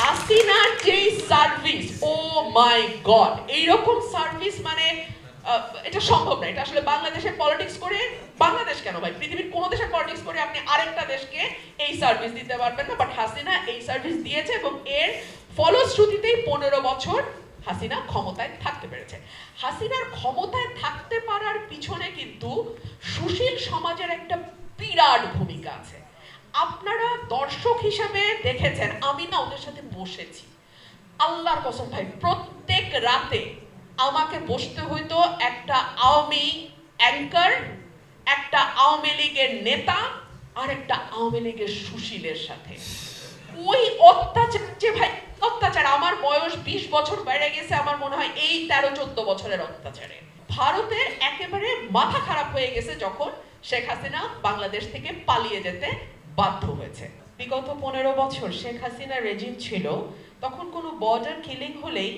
হাসিনার যেই service oh my god এইরকম সার্ভিস মানে এটা সম্ভব না। এটা আসলে বাংলাদেশের পলিটিক্স করে, বাংলাদেশ কেন ভাই? পৃথিবীর কোন দেশের পলিটিক্স করে আপনি আরেকটা দেশকে এই সার্ভিস দিতে পারবেন না। বাট হাসিনা এই সার্ভিস দিয়েছে এবং এর ফলশ্রুতিতেই পনেরো বছর হাসিনা ক্ষমতায় থাকতে পেরেছে। হাসিনার ক্ষমতায় থাকতে পারার পিছনে কিন্তু সুশীল সমাজের একটা বিরাট ভূমিকা আছে। আপনারা দর্শক হিসেবে দেখেছেন, আমি না ওদের সাথে বসেছি। আল্লাহর কসম ভাই, প্রত্যেক রাতে আমাকে বসতে হইতো একটা আওয়ামী অ্যাঙ্কার, একটা আওয়ামী লীগের নেতা আর একটা আওয়ামী লীগের সুশীলের সাথে। ওই অত্যাচার, যে ভাই, অত্যাচার, আমার বয়স বিশ বছর বেড়ে গেছে, আমার মনে হয় এই তেরো চোদ্দ বছরের অত্যাচারে। ভারতের একেবারে মাথা খারাপ হয়ে গেছে যখন শেখ হাসিনা বাংলাদেশ থেকে পালিয়ে যেতে বাধ্য হয়েছে। বিগত পনেরো বছর শেখ হাসিনা রেজিম ছিল, তখন কোনো বর্ডার কিলিং হলেই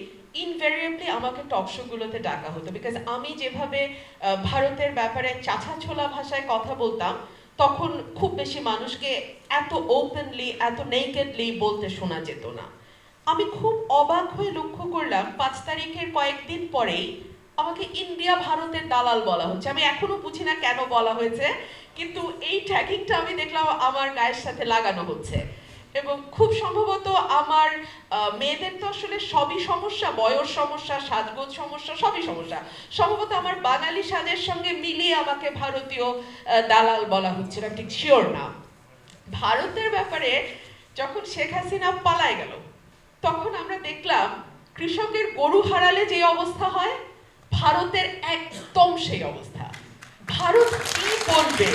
ইনভেরিয়েবলি আমাকে টকশোগুলোতে ডাকা হতো। বিকজ আমি যেভাবে ভারতের ব্যাপারে চাছা ছোলা ভাষায় কথা বলতাম, তখন খুব বেশি মানুষকে এত ওপেনলি এত নেকেডলি বলতে শোনা যেত না। আমি খুব অবাক হয়ে লক্ষ্য করলাম, পাঁচ তারিখের কয়েকদিন পরেই আমাকে ইন্ডিয়া ভারতের দালাল বলা হচ্ছে। আমি এখনও বুঝি না কেন বলা হয়েছে। কিন্তু এই ট্যাগিংটা আমি দেখলাম আমার গায়ের সাথে লাগানো হচ্ছে। এবং খুব সম্ভবত আমার মেয়েদের তো আসলে সবই সমস্যা, বয়স সমস্যা, সাজগোজ সমস্যা, সবই সমস্যা। সম্ভবত আমার বাঙালি সাজের সঙ্গে মিলিয়ে আমাকে ভারতীয় দালাল বলা হচ্ছে না ঠিক শিওর না। ভারতের ব্যাপারে যখন শেখ হাসিনা পালায় গেল, তখন আমরা দেখলাম কৃষকের গরু হারালে যে অবস্থা হয়, ভারতের একদম সেই অবস্থা। ভারত কি করবে?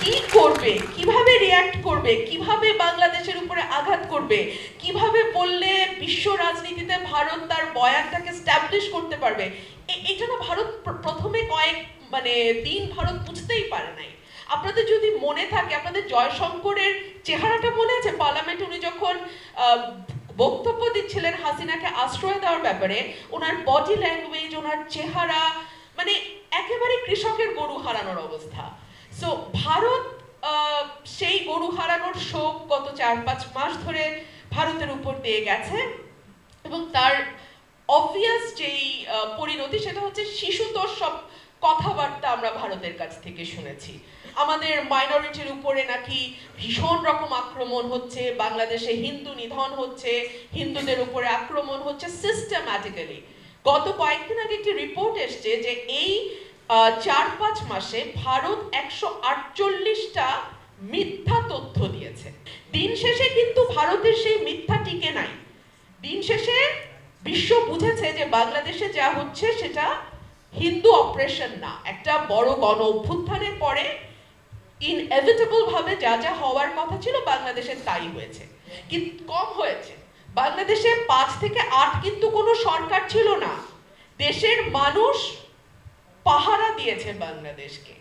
কি করবে? কীভাবে রিয়্যাক্ট করবে? কীভাবে বাংলাদেশের উপরে আঘাত করবে? কীভাবে বললে বিশ্ব রাজনীতিতে ভারত তার বয়ানটাকে স্ট্যাবলিশ করতে পারবে? এ- এটা না ভারত প্রথমে কয়েক মানে দিন ভারত বুঝতেই পারে নাই। আপনাদের যদি মনে থাকে, আপনাদের জয়শঙ্করের চেহারাটা মনে আছে? পার্লামেন্ট উনি যখন বক্তব্য দিচ্ছিলেন হাসিনাকে আশ্রয় দেওয়ার ব্যাপারে, ওনার বডি ল্যাঙ্গুয়েজ ওনার চেহারা মানে একেবারে কৃষকের গরু হারানোর অবস্থা। সো ভারত সেই গরু হারানোর শোক গত চার পাঁচ মাস ধরে ভারতের উপর দিয়ে গেছে এবং তার অবভিয়াস যেই পরিণতি সেটা হচ্ছে শিশুতোষ সব কথাবার্তা আমরা ভারতের কাছ থেকে শুনেছি। আমাদের মাইনরিটির উপরে নাকি ভীষণ রকম আক্রমণ হচ্ছে, বাংলাদেশে হিন্দু নিধন হচ্ছে, হিন্দুদের উপরে আক্রমণ হচ্ছে সিস্টেম্যাটিক্যালি গত কয়েকদিন আগে একটি রিপোর্ট এসছে যে এই চার পাঁচ মাসে ভারত একশো আটচল্লিশটা মিথ্যা তথ্য দিয়েছে। দিন শেষে কিন্তু ভারতের সেই মিথ্যা টিকে নাই। দিন শেষে বিশ্ব বুঝেছে যে বাংলাদেশে যা হচ্ছে সেটা হিন্দু অপারেশন না, একটা বড় গণ অভ্যুত্থানের পরে ইনএভিটেবল ভাবে যা যা হওয়ার কথা ছিল বাংলাদেশে তাই হয়েছে। কিন্তু কম হয়েছে। বাংলাদেশে পাঁচ থেকে আট কিন্তু কোনো সরকার ছিল না। দেশের মানুষ পাহারা দিয়েছে বাংলাদেশকে।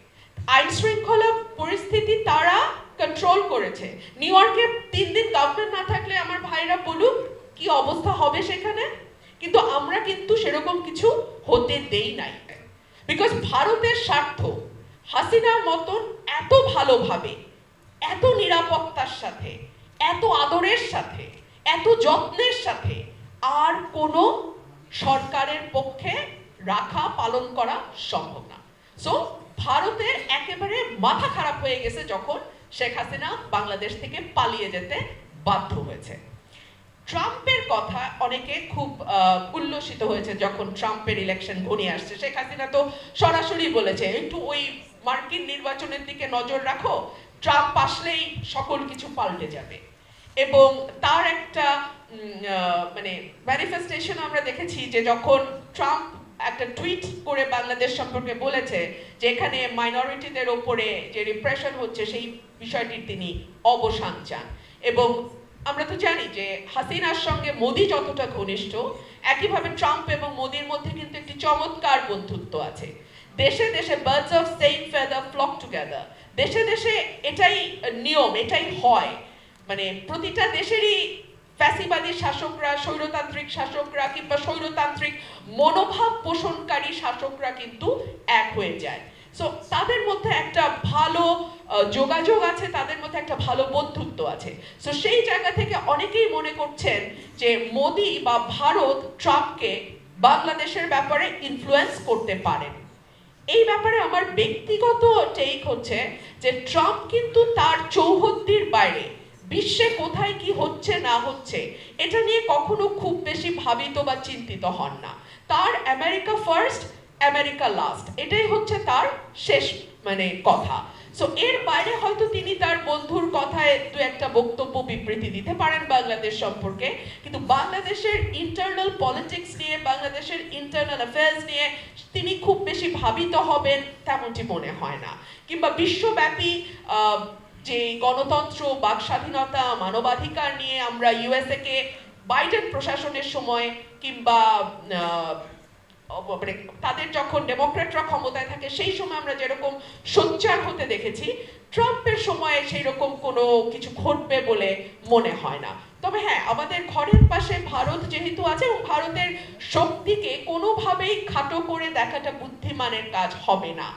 আইন শৃঙ্খলা পরিস্থিতি তারা কন্ট্রোল করেছে। নিউ ইয়র্কে তিন দিন গভর্নমেন্ট না থাকলে আমার ভাইরা বলুক কি অবস্থা হবে সেখানে। কিন্তু আমরা কিন্তু সেরকম কিছু হতে দেই নাই। বিকজ ভারতের স্বার্থ, হাসিনার মতন এত ভালোভাবে, এত নিরাপত্তার সাথে, এত আদরের সাথে এত যত্নের সাথে আর কোনো সরকারের পক্ষে রাখা, পালন করা সম্ভব না। সো ভারতের একেবারে মাথা খারাপ হয়ে গেছে যখন শেখ হাসিনা বাংলাদেশ থেকে পালিয়ে যেতে বাধ্য হয়েছে। ট্রাম্পের কথা অনেকে খুব উল্লসিত হয়েছে যখন ট্রাম্পের ইলেকশন ঘনিয়ে আসছে। শেখ হাসিনা তো সরাসরি বলেছে, একটু ওই মার্কিন নির্বাচনের দিকে নজর রাখো, ট্রাম্প আসলেই সকল কিছু পাল্টে যাবে। এবং তার একটা মানে ম্যানিফেস্টেশন আমরা দেখেছি যে যখন ট্রাম্প একটা টুইট করে বাংলাদেশ সম্পর্কে বলেছে যে এখানে মাইনরিটিদের ওপরে যে রিপ্রেশন হচ্ছে, সেই বিষয়টির তিনি অবসান চান। এবং আমরা তো জানি যে হাসিনার সঙ্গে মোদি যতটা ঘনিষ্ঠ, একইভাবে ট্রাম্প এবং মোদির মধ্যে কিন্তু একটি চমৎকার বন্ধুত্ব আছে। দেশে দেশে birds of same feather flock together দেশে দেশে এটাই নিয়ম, এটাই হয়। মানে প্রতিটা দেশেরই ফ্যাসিবাদী শাসকরা, স্বৈরতান্ত্রিক শাসকরা কিংবা স্বৈরতান্ত্রিক মনোভাব পোষণকারী শাসকরা কিন্তু এক হয়ে যায়। সো তাদের মধ্যে একটা ভালো যোগাযোগ আছে, তাদের মধ্যে একটা ভালো বন্ধুত্ব আছে। সো সেই জায়গা থেকে অনেকেই মনে করছেন যে মোদি বা ভারত ট্রাম্পকে বাংলাদেশের ব্যাপারে ইনফ্লুয়েন্স করতে পারেন। এই ব্যাপারে আমার ব্যক্তিগত টেক হচ্ছে যে ট্রাম্প কিন্তু তার চৌহদ্দির বাইরে বিশ্বে কোথায় কি হচ্ছে, না হচ্ছে, এটা নিয়ে কখনো খুব বেশি ভাবিত বা চিন্তিত হন না। তার আমেরিকা ফার্স্ট আমেরিকা লাস্ট এটাই হচ্ছে তার শেষ মানে কথা। সো এর বাইরে হয়তো তিনি তার বন্ধুর কথায় দু একটা বক্তব্য বিবৃতি দিতে পারেন বাংলাদেশ সম্পর্কে, কিন্তু বাংলাদেশের ইন্টারনাল পলিটিক্স নিয়ে, বাংলাদেশের ইন্টারনাল অ্যাফেয়ার্স নিয়ে তিনি খুব বেশি ভাবিত হবেন তেমনটি মনে হয় না। কিংবা বিশ্বব্যাপী যে গণতন্ত্র বাক স্বাধীনতা মানবাধিকার নিয়ে আমরা ইউএসএ কে বাইডেন প্রশাসনের সময় কিংবা মানে তাদের যখন ডেমোক্রেটরা ক্ষমতায় থাকে, সেই সময় আমরা যেরকম সোচ্চার হতে দেখেছি, ট্রাম্পের সময়ে সেই রকম কোনো কিছু ঘটবে বলে মনে হয় না। তবে হ্যাঁ আমাদের ঘরের পাশে ভারত যেহেতু আছে এবং ভারতের শক্তিকে কোনোভাবেই খাটো করে দেখাটা বুদ্ধিমানের কাজ হবে না।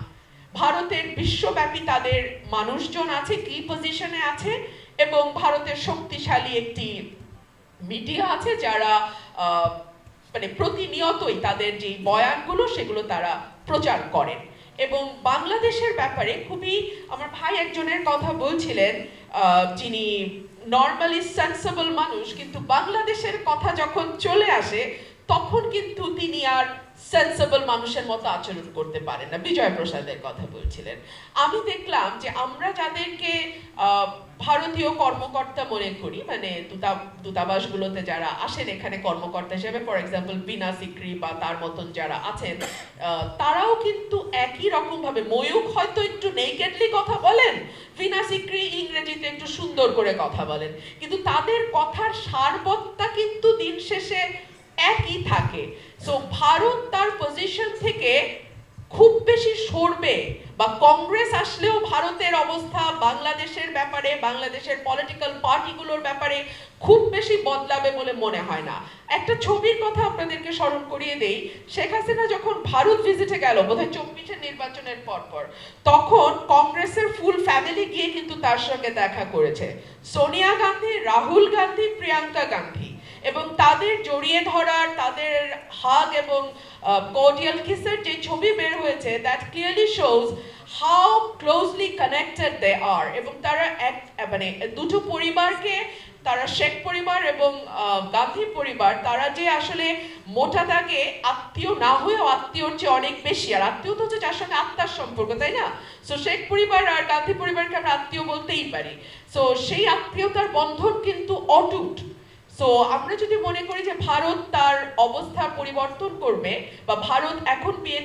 ভারতের বিশ্বব্যাপী তাদের মানুষজন আছে, কি পজিশনে আছে, এবং ভারতের শক্তিশালী একটি মিডিয়া আছে যারা মানে প্রতিনিয়তই তাদের যে বয়ানগুলো সেগুলো তারা প্রচার করেন। এবং বাংলাদেশের ব্যাপারে খুবই আমার ভাই একজনের কথা বলছিলেন যিনি নর্মালি সেন্সেবল মানুষ, কিন্তু বাংলাদেশের কথা যখন চলে আসে, তখন কিন্তু তিনি আর সেন্সেবল মানুষের মতো আচরণ করতে পারে না। বিজয় প্রসাদের কথা বলছিলেন। আমি দেখলাম যে আমরা যাদেরকে ভারতীয় কর্মকর্তা মনে করি মানে দূতা, দূতাবাসগুলোতে যারা আসেন, এখানে কর্মকর্তা হিসেবে ফর এক্সাম্পল বিনা সিক্রি বা তার মতন যারা আছেন তারাও কিন্তু একই রকম ভাবে ময়ূক হয়তো একটু নেগেটলি কথা বলেন, বিনা সিক্রি ইংরেজিতে একটু সুন্দর করে কথা বলেন, কিন্তু তাদের কথার সারবত্তা কিন্তু দিন শেষে একই থাকে। সো ভারত তার পজিশন থেকে খুব বেশি সরবে বা কংগ্রেস আসলেও ভারতের অবস্থা, বাংলাদেশের ব্যাপারে, বাংলাদেশের পলিটিক্যাল পার্টিগুলোর ব্যাপারে খুব বেশি বদলাবে বলে মনে হয় না। একটা ছবির কথা আপনাদেরকে স্মরণ করিয়ে দেই। শেখ হাসিনা যখন ভারত ভিজিটে গেল, বোধহয় চব্বিশের নির্বাচনের পর পর, তখন কংগ্রেসের ফুল ফ্যামিলি গিয়ে কিন্তু তার সঙ্গে দেখা করেছে। সোনিয়া গান্ধী, রাহুল গান্ধী, প্রিয়াঙ্কা গান্ধী। এবং তাদের জড়িয়ে ধরার, তাদের হাগ এবং কর্ডিয়াল কিসের যে ছবি বের হয়েছে that clearly shows how closely connected they are এবং তারা এক মানে দুটো পরিবারকে, তারা শেখ পরিবার এবং গান্ধী পরিবার, তারা যে আসলে মোটা দাগে আত্মীয় না হয়েও আত্মীয়র চেয়ে অনেক বেশি। আর আত্মীয় তো হচ্ছে যার সঙ্গে আত্মার সম্পর্ক, তাই না? সো শেখ পরিবার আর গান্ধী পরিবারকে আমরা আত্মীয় বলতেই পারি। সো সেই আত্মীয়তার বন্ধন কিন্তু অটুট। সো আমরা যদি মনে করি যে ভারত তার অবস্থা পরিবর্তন করবে বা ভারত এখন বিয়ে